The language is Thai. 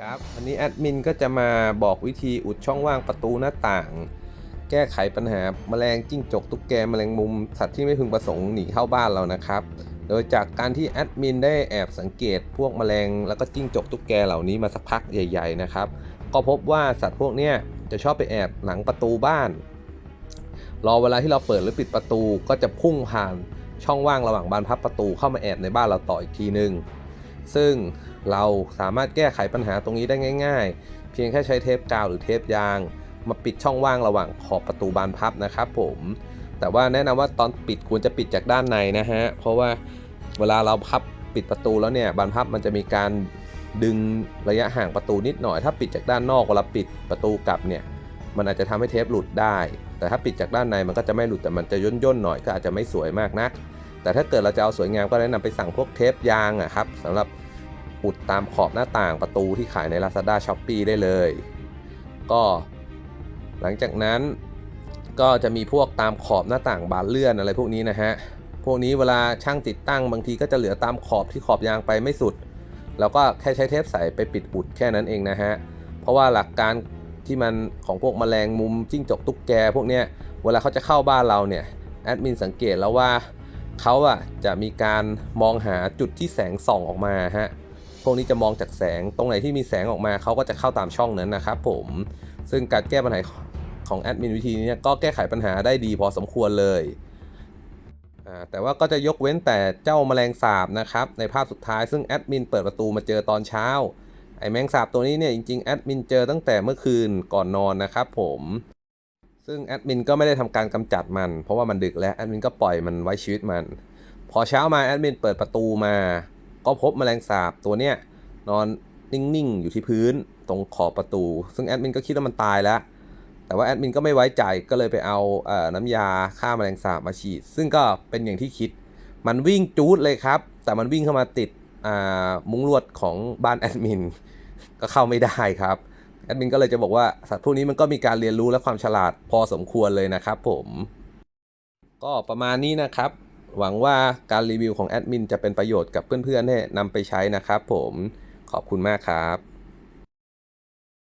ครับวันนี้แอดมินก็จะมาบอกวิธีอุดช่องว่างประตูหน้าต่าง แก้ไขปัญหาแมลงจิ้งจกตุ๊กแกแมลงมุม สัตว์ที่ไม่พึงประสงค์หนีเข้าบ้านเรานะครับ โดยจากการที่แอดมินได้แอบสังเกต พวกแมลงแล้วก็จิ้งจกตุ๊กแกเหล่านี้มาสักพักใหญ่ ๆนะครับ ก็พบว่าสัตว์พวกนี้จะชอบไปแอบหลังประตูบ้าน รอเวลาที่เราเปิดหรือปิดประตูก็จะพุ่งผ่านช่องว่างระหว่างบานพับประตูเข้ามาแอบในบ้านเราต่ออีกทีนึง ซึ่งเราสามารถแก้ไขปัญหาตรงนี้ได้ง่าย ๆ เพียงแค่ใช้เทปกาวหรือเทปยาง มาปิดช่องว่างระหว่างขอบประตูบานพับนะครับผม แต่ว่าแนะนำว่าตอนปิดควรจะปิดจากด้านในนะฮะ เพราะว่าเวลาเราพับปิดประตูแล้วเนี่ยบานพับมันจะมีการดึงระยะห่างประตูนิดหน่อย ถ้าปิดจากด้านนอกเวลาปิดประตูกลับเนี่ยมันอาจจะทำให้เทปหลุดได้ แต่ถ้าปิดจากด้านในมันก็จะไม่หลุดแต่มันจะย่นย่นๆหน่อยก็อาจจะไม่สวยมากนัก แต่ถ้าเกิดเราจะเอาสวยงามก็แนะนำไปสั่งพวกเทปยางอะครับสำหรับอุดตามขอบหน้าต่างประตูที่ขายใน Lazada s h o p e e ได้เลย ก็หลังจากนั้นก็จะมีพวกตามขอบหน้าต่างบานเลื่อนอะไรพวกนี้นะฮะ พวกนี้เวลาช่างติดตั้งบางทีก็จะเหลือตามขอบที่ขอบยางไปไม่สุด แล้วก็แค่ใช้เทปใสไปปิดอุดแค่นั้นเองนะฮะ เพราะว่าหลักการที่มันของพวกแมลงมุมจิ้งจกตุ๊กแก พวกเนี้ยเวลาเขาจะเข้าบ้านเราเนี่ยแอดมินสังเกตแล้วว่า เขาอะจะมีการมองหาจุดที่แสงส่องออกมาฮะพวกนี้จะมองจากแสงตรงไหนที่มีแสงออกมาเขาก็จะเข้าตามช่องนั้นนะครับผมซึ่งการแก้ปัญหาของแอดมินวิธีนี้ก็แก้ไขปัญหาได้ดีพอสมควรเลยอ่าแต่ว่าก็จะยกเว้นแต่เจ้าแมลงสาบนะครับในภาพสุดท้ายซึ่งแอดมินเปิดประตูมาเจอตอนเช้าไอ้แมงสาบตัวนี้เนี่ยจริงๆแอดมินเจอตั้งแต่เมื่อคืนก่อนนอนนะครับผม ซึ่งแอดมินก็ไม่ได้ทำการกำจัดมัน เพราะว่ามันดึกแล้วแอดมินก็ปล่อยมันไว้ชีวิตมัน พอเช้ามาแอดมินเปิดประตูมา ก็พบแมลงสาบตัวเนี้ยนอนนิ่งๆ อยู่ที่พื้นตรงขอบประตู ซึ่งแอดมินก็คิดว่ามันตายแล้ว แต่ว่าแอดมินก็ไม่ไว้ใจก็เลยไปเอาเอน้ำยาฆ่าแมลงสาบมาฉีด ซึ่งก็เป็นอย่างที่คิด มันวิ่งจูดเลยครับ แต่มันวิ่งเข้ามาติดมุ้งลวดของบ้านแอดมินก็เข้าไม่ได้ครับ แอดมินก็เลยจะบอกว่าสัตว์พวกนี้มันก็มีการเรียนรู้และความฉลาดพอสมควรเลยนะครับผม ก็ประมาณนี้นะครับ หวังว่าการรีวิวของแอดมินจะเป็นประโยชน์กับเพื่อนๆให้นำไปใช้นะครับผมขอบคุณมากครับ